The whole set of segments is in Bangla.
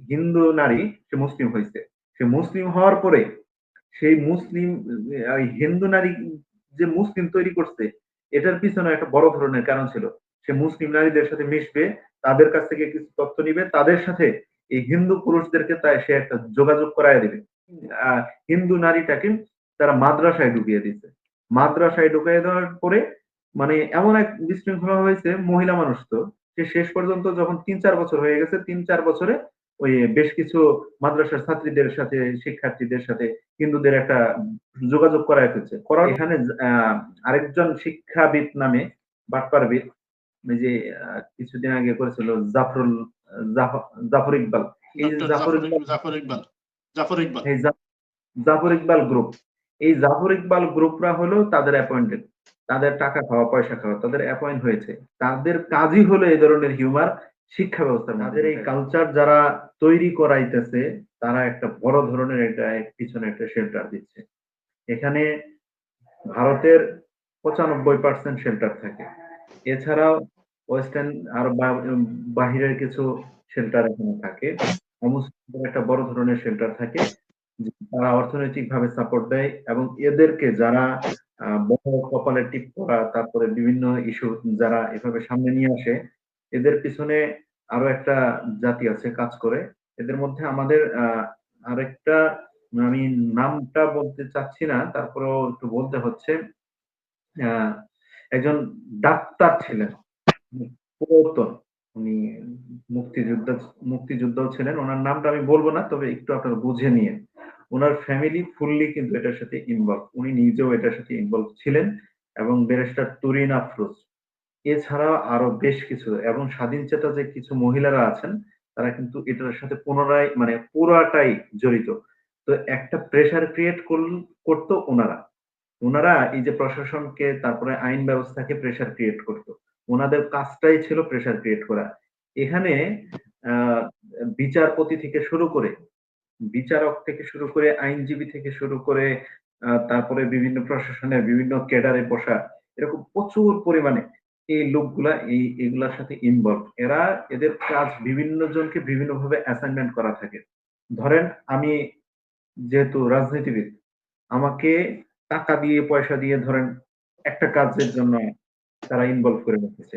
হিন্দু নারী সে মুসলিম হয়েছে। সে মুসলিম হওয়ার পরে সেই মুসলিম হিন্দু নারী যে মুসলিম তৈরি করছে, এটার পিছনে একটা বড় ধরনের কারণ ছিল। সে মুসলিম নারীদের সাথে মিশবে, তাদের কাছ থেকে কিছু তথ্য নিবে, তাদের সাথে এই হিন্দু পুরুষদেরকে তাই সে একটা যোগাযোগ করায় দিবে। হিন্দু নারীটাকে তারা মাদ্রাসায় ঢুকিয়ে দিচ্ছে মাদ্রাসায় ঢুকিয়ে দেওয়ার পরে মানে এমন এক বিশৃঙ্খলা হয়েছে, মহিলা মানুষ তো, সে শেষ পর্যন্ত যখন তিন চার বছর হয়ে গেছে, তিন চার বছরে ওই বেশ কিছু মাদ্রাসার ছাত্রীদের সাথে শিক্ষার্থীদের সাথে হিন্দুদের একটা যোগাযোগ করা হয়েছে। করার এখানে আরেকজন শিক্ষাবিদ নামে বাটপারবিদ যে কিছুদিন আগে করেছিল জাফরুল জাফর ইকবাল। এই জাফর ইকবাল জাফর ইকবাল গ্রুপ। এই জাফর ইকবাল গ্রুপরা হলো তাদের অ্যাপয়েন্টেড। তাদের টাকা খাওয়া পয়সা খাওয়া তাদের অ্যাপয়েন্ট হয়েছে। তাদের কাজই হলো এই ধরনের হিউমার। শিক্ষা ব্যবস্থা তাদের এই কালচার যারা তৈরি করাইতেছে তারা একটা বড় ধরনের একটা পিছনে একটা শেল্টার দিচ্ছে। এখানে ভারতের পঁচানব্বই পার্সেন্ট শেল্টার থাকে। এছাড়াও ওয়েস্টার্ন আর বাহিরের কিছু শেল্টার এখানে থাকে। একটা বড় ধরনের শেল্টার থাকে তারা অর্থনৈতিকভাবে সাপোর্ট দেয় এবং এদেরকে যারা বড় কপালে টিপ করা তারপরে বিভিন্ন ইস্যু যারা এভাবে সামনে নিয়ে আসে এদের পিছনে আরও একটা জাতি আছে কাজ করে। এদের মধ্যে আমাদের আরেকটা, আমি নামটা বলতে চাচ্ছি না, তারপরেও একটু বলতে হচ্ছে একজন ডাক্তার ছিলেন পুরাতন উনি মুক্তিযোদ্ধা, মুক্তিযোদ্ধাও ছিলেন। ওনার নামটা আমি বলব না, তবে একটু আপনারা বুঝে নিয়ে। ওনার ফ্যামিলি ফুললি কিন্তু এটার সাথে ইনভলভ উনি নিজেও এটার সাথে ইনভলভ ছিলেন এবং ব্যারিস্টার তুরিন আফরোজ এছাড়াও আরও বেশ কিছু এবং স্বাধীন চেতা যে কিছু মহিলারা আছেন, তারা কিন্তু এটার সাথে পুনরায় মানে পুরাটাই জড়িত। তো একটা প্রেশার ক্রিয়েট করতো ওনারা। ওনারা এই যে প্রশাসনকে, তারপরে আইন ব্যবস্থাকে প্রেসার ক্রিয়েট করতো। ওনাদের কাজটাই ছিল প্রেশার ক্রিয়েট করা। এখানে বিচারপতি থেকে শুরু করে, বিচারক থেকে শুরু করে, আইনজীবী থেকে শুরু করে তারপরে বিভিন্ন প্রশাসনের বিভিন্ন ক্যাডারে বসা, এরকম প্রচুর পরিমাণে এই লোকগুলা, এই এগুলার সাথে ইনভলভ এরা এদের কাজ বিভিন্ন জনকে বিভিন্ন ভাবে অ্যাসাইনমেন্ট করা থাকে। ধরেন, আমি যেহেতু রাজনীতিবিদ, আমাকে টাকা দিয়ে, পয়সা দিয়ে ধরেন একটা কাজের জন্য তারা ইনভলভ করে রেখেছে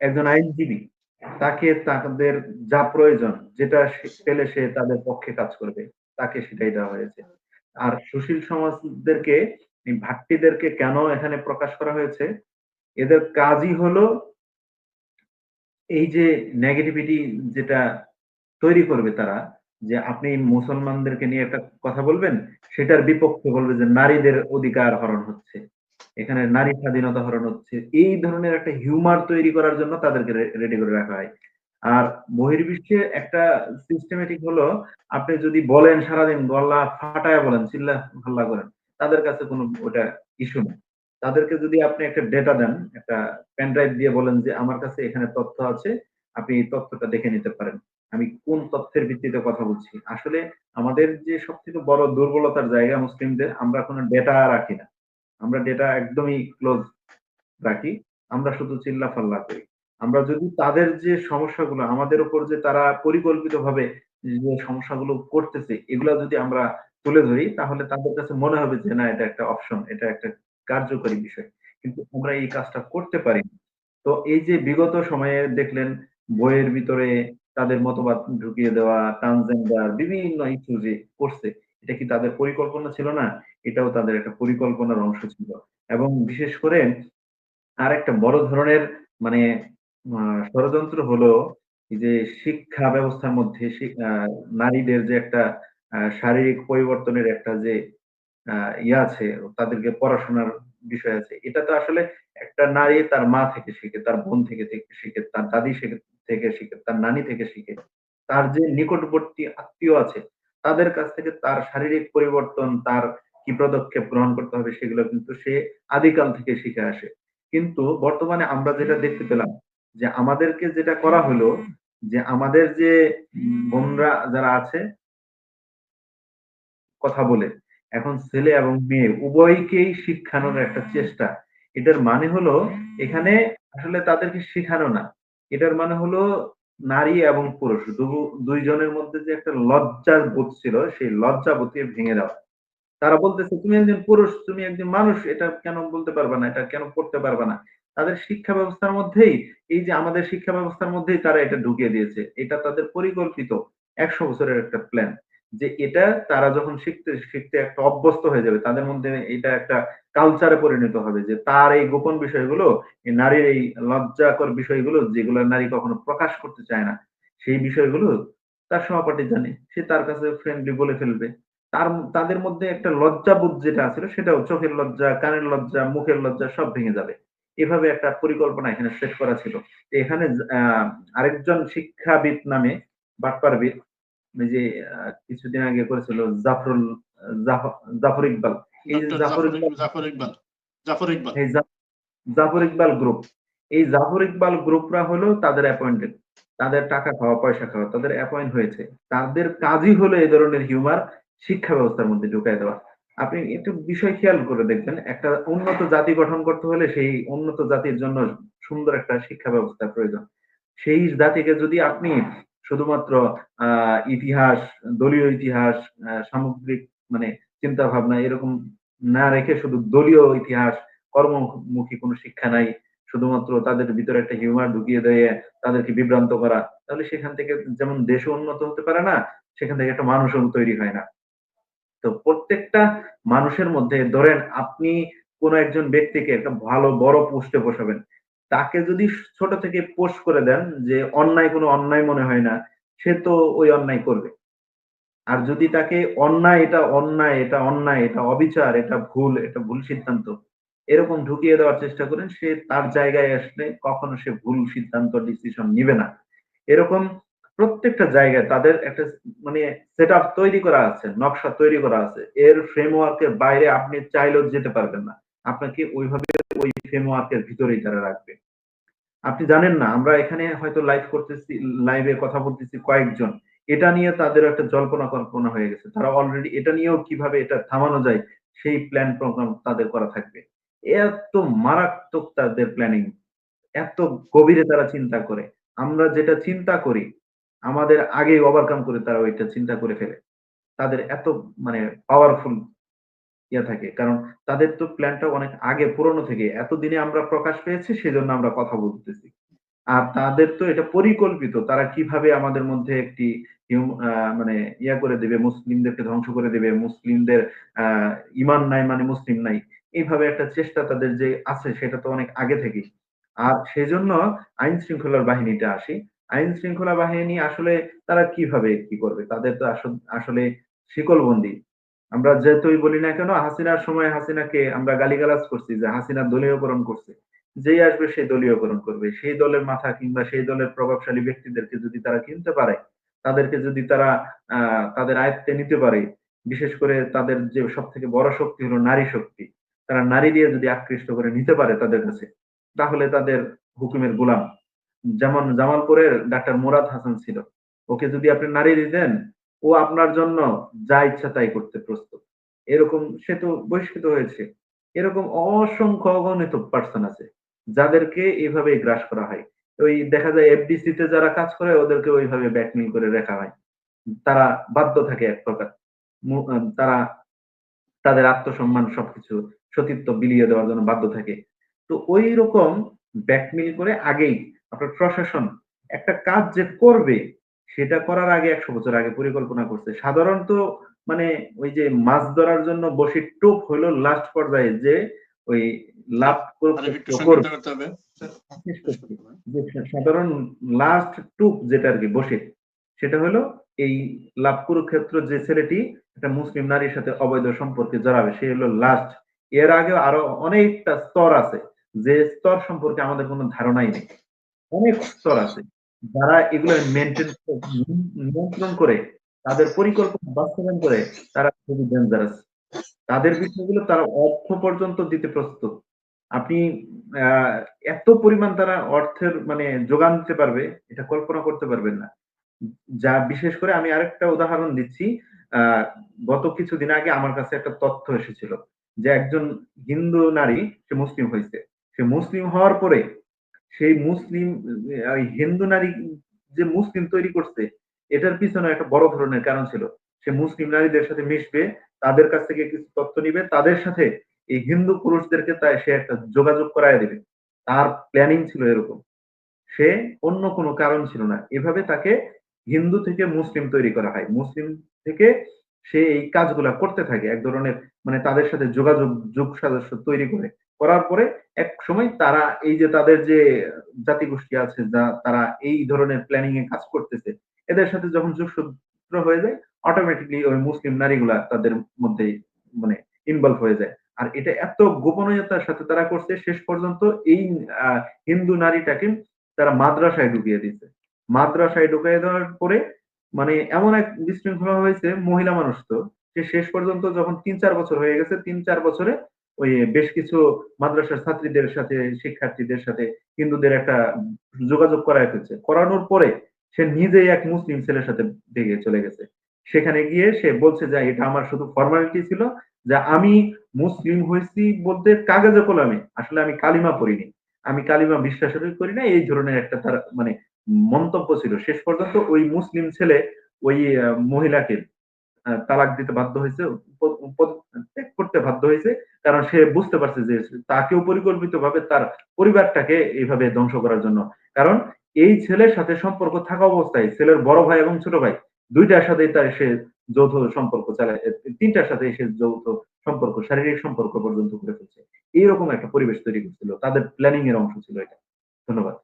একজন আইনজীবী, তাকে তাদের যা প্রয়োজন, যেটা পেলে সে তাদের পক্ষে কাজ করবে, তাকে সেটাই দেওয়া হয়েছে। আর সুশীল সমাজদেরকে ভাট্টিদেরকে কেন এখানে প্রকাশ করা হয়েছে? এদের কাজই হলো এই যে নেগেটিভিটি যেটা তৈরি করবে তারা, যে আপনি মুসলমানদেরকে নিয়ে একটা কথা বলবেন, সেটার বিপক্ষে বলবে যে নারীদের অধিকার হরণ হচ্ছে, এখানে নারী স্বাধীনতা হরণ হচ্ছে, এই ধরনের একটা হিউমার তৈরি করার জন্য তাদেরকে রেডি করে রাখা হয়। আর বহির্বিশ্বে একটা সিস্টেমেটিক হলো, আপনি যদি বলেন সারাদিন গলা ফাটায় বলেন চিল্লা হাল্লা করেন, তাদের কাছে কোনো ওটা ইস্যু নেই তাদেরকে যদি আপনি একটা ডেটা দেন, একটা পেন ড্রাইভ দিয়ে বলেন যে আমার কাছে এখানে তথ্য আছে, আপনি এই তথ্যটা দেখে নিতে পারেন। আমি কোন তথ্যের ভিত্তিতে কথা বলছি? আসলে আমাদের যে সব থেকে বড় দুর্বলতার জায়গা মুসলিমদের, আমরা কোনো ডেটা রাখি না। আমরা ডেটা একদমই ক্লোজ রাখি। আমরা শুধু চিল্লা ফাল্লা করি। আমরা যদি তাদের যে সমস্যাগুলো, আমাদের উপর যে তারা পরিকল্পিতভাবে যে সমস্যাগুলো করতেছে, এগুলা যদি আমরা তুলে ধরি, তাহলে তাদের কাছে মনে হবে যে না, এটা একটা অপশন এটা একটা কার্যকরী বিষয়। কিন্তু আমরা এই কাজটা করতে পারি তো এই যে বিগত সময়ে দেখলেন বইয়ের ভিতরে তাদের মতবাদ ঢুকিয়ে দেওয়া ট্রান্সজেন্ডার বিভিন্ন ইস্যু যে করছে, এটা কি তাদের পরিকল্পনা ছিল না? এটাও তাদের একটা পরিকল্পনার অংশ ছিল। এবং বিশেষ করে আর একটা বড় ধরনের মানে ষড়যন্ত্র হলো যে শিক্ষা ব্যবস্থার মধ্যে নারীদের যে একটা শারীরিক পরিবর্তনের একটা যে ইয়ে আছে, তাদেরকে পড়াশোনার বিষয় আছে। এটা তো আসলে একটা নারী তার মা থেকে শিখে, তার বোন থেকে শিখে তার দাদি থেকে শিখে, তার নানি থেকে শিখে, তার যে নিকটবর্তী আত্মীয় আছে, তাদের কাছ থেকে তার শারীরিক পরিবর্তন, তার কি পদক্ষেপ গ্রহণ করতে হবে সেগুলো কিন্তু সে আদিকাল থেকে শিখে আসে। কিন্তু বর্তমানে আমরা যেটা দেখতে পেলাম, যে আমাদেরকে যেটা করা হলো, যে আমাদের যে বোনরা যারা আছে, কথা বলে এখন ছেলে এবং মেয়ে, উভয়কেই শিক্ষানোর একটা চেষ্টা। এটার মানে হলো, এখানে আসলে তাদেরকে শেখানো না। এটার মানে হলো, নারী এবং পুরুষ দুইজনের মধ্যে যে একটা লজ্জার বোধ ছিল, সেই লজ্জা বোধকে ভেঙে দেওয়া। তারা বলতেছে, তুমি একজন পুরুষ, তুমি একজন মানুষ, এটা কেন বলতে পারবে না? এটা কেন করতে পারবে না? তাদের শিক্ষা ব্যবস্থার মধ্যেই, এই যে আমাদের শিক্ষা ব্যবস্থার মধ্যেই তারা এটা ঢুকিয়ে দিয়েছে। এটা তাদের পরিকল্পিত একশো বছরের একটা প্ল্যান যে এটা তারা যখন শিখতে শিখতে একটা অভ্যস্ত হয়ে যাবে, তাদের মধ্যে এটা একটা কালচারে পরিণত হবে যে তার এই গোপন বিষয়গুলো নারীর এই লজ্জাকর বিষয়গুলো যেগুলো নারী কখনো প্রকাশ করতে চায় না, সেই বিষয়গুলো তার সহপাঠী জানে, সে তার কাছে ফ্রেন্ডলি বলে ফেলবে। তার, তাদের মধ্যে একটা লজ্জাবোধ যেটা ছিল সেটাও চোখের লজ্জা, কানের লজ্জা, মুখের লজ্জা সব ভেঙে যাবে। এভাবে একটা পরিকল্পনা এখানে সেট করা ছিল। এখানে আরেকজন শিক্ষাবিদ নামে বাটপারবিদ ওই যে কিছুদিন আগে করেছিল জাফরুল জাফর ইকবাল। এই জাফর জাফর ইকবাল জাফর ইকবাল জাফর ইকবাল। এই জাফর ইকবাল গ্রুপ এই জাফর ইকবাল গ্রুপরা হলো তাদের অ্যাপয়েন্টেড তাদের টাকা খাওয়া পয়সা খাওয়া তাদের অ্যাপয়েন্ট হয়েছে। তাদের কাজই হলো এই ধরনের হিউমার শিক্ষা ব্যবস্থার মধ্যে ঢুকাই দেওয়া। আপনি একটু বিষয় খেয়াল করে দেখবেন একটা উন্নত জাতি গঠন করতে হলে সেই উন্নত জাতির জন্য সুন্দর একটা শিক্ষা ব্যবস্থার প্রয়োজন। সেই জাতিকে যদি আপনি শুধুমাত্র, আহ, ইতিহাস, দলীয় ইতিহাস সামগ্রিক মানে চিন্তা ভাবনা এরকম না রেখে শুধু দলীয় ইতিহাস, কর্মমুখী কোনো শিক্ষা নাই, শুধুমাত্র তাদের ভিতরে একটা হিউমার ঢুকিয়ে দিয়ে তাদেরকে বিভ্রান্ত করা, তাহলে সেখান থেকে যেমন দেশও উন্নত হতে পারে না, সেখান থেকে একটা মানুষও তৈরি হয় না। তো প্রত্যেকটা মানুষের মধ্যে ধরেন আপনি কোন একজন ব্যক্তিকে একটা ভালো বড় পোস্টে বসাবেন তাকে যদি ছোট থেকে পোস্ট করে দেন যে অন্যায় কোনো অন্যায় মনে হয় না, সে তো ওই অন্যায় করবে। আর যদি তাকে অন্যায়, এটা অন্যায় এটা অন্যায়, এটা অবিচার, এটা ভুল এটা ভুল সিদ্ধান্ত এরকম ঢুকিয়ে দেওয়ার চেষ্টা করেন, সে তার জায়গায় আসলে কখনো সে ভুল সিদ্ধান্ত ডিসিশন নিবে না। এরকম প্রত্যেকটা জায়গায় তাদের একটা মানে সেট আপ তৈরি করা আছে, নকশা তৈরি করা আছে। এর ফ্রেমওয়ার্কের বাইরে আপনি চাইলেও যেতে পারবেন না। আপনাকে ওইভাবে ওই ফ্রেমওয়ার্কের ভিতরেই তারা রাখবে। আপনি জানেন না, আমরা এখানে হয়তো লাইভ করতেছি লাইভে কথা বলতেছি কয়েকজন। এটা নিয়ে তাদের একটা জল্পনা কল্পনা হয়ে গেছে। তারা অলরেডি এটা নিয়েও কীভাবে এটা থামানো যায়, সেই প্ল্যান প্রোগ্রাম তাদের করা থাকবে। এত মারাত্মক তাদের প্ল্যানিং এত গভীরে তারা চিন্তা করে। আমরা যেটা চিন্তা করি, আমাদের আগে ওভারকাম করে তারা ওইটা চিন্তা করে ফেলে। তাদের এত মানে পাওয়ারফুল ইয়ে থাকে। কারণ তাদের তো প্ল্যানটা অনেক আগে, পুরনো থেকে। এতদিনে আমরা প্রকাশ পেয়েছি, সেজন্য আমরা কথা বলতেছি। আর তাদের তো এটা পরিকল্পিত। তারা কীভাবে আমাদের মধ্যে একটি মানে ইয়া করে দেবে, মুসলিমদেরকে ধ্বংস করে দেবে, মুসলিমদের, আহ, ইমান নাই মানে মুসলিম নাই, এইভাবে একটা চেষ্টা তাদের যে আছে, সেটা তো অনেক আগে থেকেই। আর সেজন্য আইন শৃঙ্খলার বাহিনীটা আসি। আইন শৃঙ্খলা বাহিনী আসলে তারা কীভাবে কি করবে? তাদের তো আসলে শিকলবন্দি। আমরা যেহেতুই বলি না কেন, হাসিনার সময় হাসিনাকে আমরা গালিগালাজ করছি যে হাসিনা দলীয়করণ করছে। যেই আসবে সেই দলীয়করণ করবে। সেই দলের মাথা কিংবা সেই দলের প্রভাবশালী ব্যক্তিদেরকে যদি তারা কিনতে পারে, তাদেরকে যদি তারা তাদের আয়ত্তে নিতে পারে, বিশেষ করে তাদের যে সব থেকে বড় শক্তি হলো নারী শক্তি, তারা নারী দিয়ে যদি আকৃষ্ট করে নিতে পারে তাদের কাছে, তাহলে তাদের হুকুমের গোলাম। যেমন জামালপুরের ডাক্তার মুরাদ হাসান ছিল, ওকে যদি আপনি নারী দিতেন ও আপনার জন্য যা ইচ্ছা তাই করতে প্রস্তুত। এরকম সে তো বহিষ্কৃত হয়েছে। এরকম অসংখ্য অগণিত পার্সন আছে, যাদেরকে এইভাবে গ্রাস করা হয়। ওই দেখা যায় এফডিসি তে যারা কাজ করে, ওদেরকে ওইভাবে ব্যাকমিল করে রাখা হয়। তারা বাধ্য থাকে এক প্রকার। তারা তাদের আত্মসম্মান সবকিছু সতীত্ব বিলিয়ে দেওয়ার জন্য বাধ্য থাকে। তো ওই রকম ব্যাকমিল করে আগেই আপনার প্রশাসন একটা কাজ যে করবে সেটা করার আগে একশো বছর আগে পরিকল্পনা করছে। সাধারণত মানে ওই যে মাছ ধরার জন্য বসে টোপ হইল লাস্ট পর্যায়ে যে ওই লাভ সাধারণ লাস্ট টুক যেটা আর কি বসে সেটা হলো এই লাভ কুরুক্ষেত্র যে ছেলেটি একটা মুসলিম নারীর সাথে অবৈধ সম্পর্কে জড়াবে সে হলো লাস্ট এর আগে আরও অনেকটা স্তর আছে যে স্তর সম্পর্কে আমাদের কোনো ধারণাই নেই। অনেক স্তর আছে। যারা এগুলো মেনটেন নিয়ন্ত্রণ করে, তাদের পরিকল্পনা বাস্তবায়ন করে, তারা খুবই ডেঞ্জারাস তাদের বিষয়গুলো তারা অর্থ পর্যন্ত দিতে প্রস্তুত। আপনি এত পরিমাণ তারা অর্থের মানে যোগান দিতে পারবে, এটা কল্পনা করতে পারবেন না। যা বিশেষ করে আমি আরেকটা উদাহরণ দিচ্ছি গত কিছুদিন আগে আমার কাছে একটা তথ্য এসেছিল যে একজন হিন্দু নারী, সে মুসলিম হয়েছে। সে মুসলিম হওয়ার পরে সেই মুসলিম হিন্দু নারী যে মুসলিম তৈরি করছে, এটার পিছনে একটা বড় ধরনের কারণ ছিল। সে মুসলিম নারীদের সাথে মিশবে, তাদের কাছ থেকে কিছু তথ্য নিবে, তাদের সাথে এই হিন্দু পুরুষদেরকে তাই সে একটা যোগাযোগ করায় দেবে। তার প্ল্যানিং ছিল এরকম। সে অন্য কোনো কারণ ছিল না। এভাবে তাকে হিন্দু থেকে মুসলিম তৈরি করা হয়। মুসলিম থেকে সে এই কাজগুলা করতে থাকে এক ধরনের মানে তাদের সাথে যোগাযোগ, যোগ সদস্য তৈরি করে। করার পরে এক সময় তারা এই যে তাদের যে জাতিগোষ্ঠী আছে, যা তারা এই ধরনের প্ল্যানিং এ কাজ করতেছে, এদের সাথে যখন যোগসূত্র হয়ে যায় অটোমেটিকলি ওই মুসলিম নারীগুলা তাদের মধ্যে মানে ইনভলভ হয়ে যায়। আর এটা এত গোপনীয়তার সাথে তারা করছে, শেষ পর্যন্ত এই হিন্দু নারীটাকে তারা মাদ্রাসায় ঢুকিয়ে দিচ্ছে মাদ্রাসায় ঢুকিয়ে দেওয়ার পরে মানে এমন এক বিশৃঙ্খলা হয়েছে, মহিলা মানুষ তো, সে শেষ পর্যন্ত যখন তিন চার বছর হয়ে গেছে, তিন চার বছরে ওই বেশ কিছু মাদ্রাসার ছাত্রীদের সাথে, শিক্ষার্থীদের সাথে, হিন্দুদের একটা যোগাযোগ করায় ফেলছে। করানোর পরে সে নিজেই এক মুসলিম ছেলের সাথে ভেগে চলে গেছে। সেখানে গিয়ে সে বলছে যে, এটা আমার শুধু ফর্মালিটি ছিল যে আমি মুসলিম হয়েছি বলতে কাগজে কলমে। আসলে আমি কালিমা পড়িনি। আমি কালিমা বিশ্বাসই করি না এই ধরনের একটা তার মানে মন্তব্য ছিল। শেষ পর্যন্ত ওই মুসলিম ছেলে ওই মহিলাকে তালাক দিতে বাধ্য হয়েছে ত্যাগ করতে বাধ্য হয়েছে, কারণ সে বুঝতে পারছে যে তাকেও পরিকল্পিত ভাবে তার পরিবারটাকে এইভাবে ধ্বংস করার জন্য। কারণ এই ছেলের সাথে সম্পর্ক থাকা অবস্থায় ছেলের বড় ভাই এবং ছোট ভাই, দুইটার সাথেই তার সে যৌথ সম্পর্ক চালায় তিনটার সাথে সে যৌথ সম্পর্ক, শারীরিক সম্পর্ক পর্যন্ত করে ফেলছে এইরকম একটা পরিবেশ তৈরি করছিল। তাদের প্ল্যানিং এর অংশ ছিল এটা। ধন্যবাদ।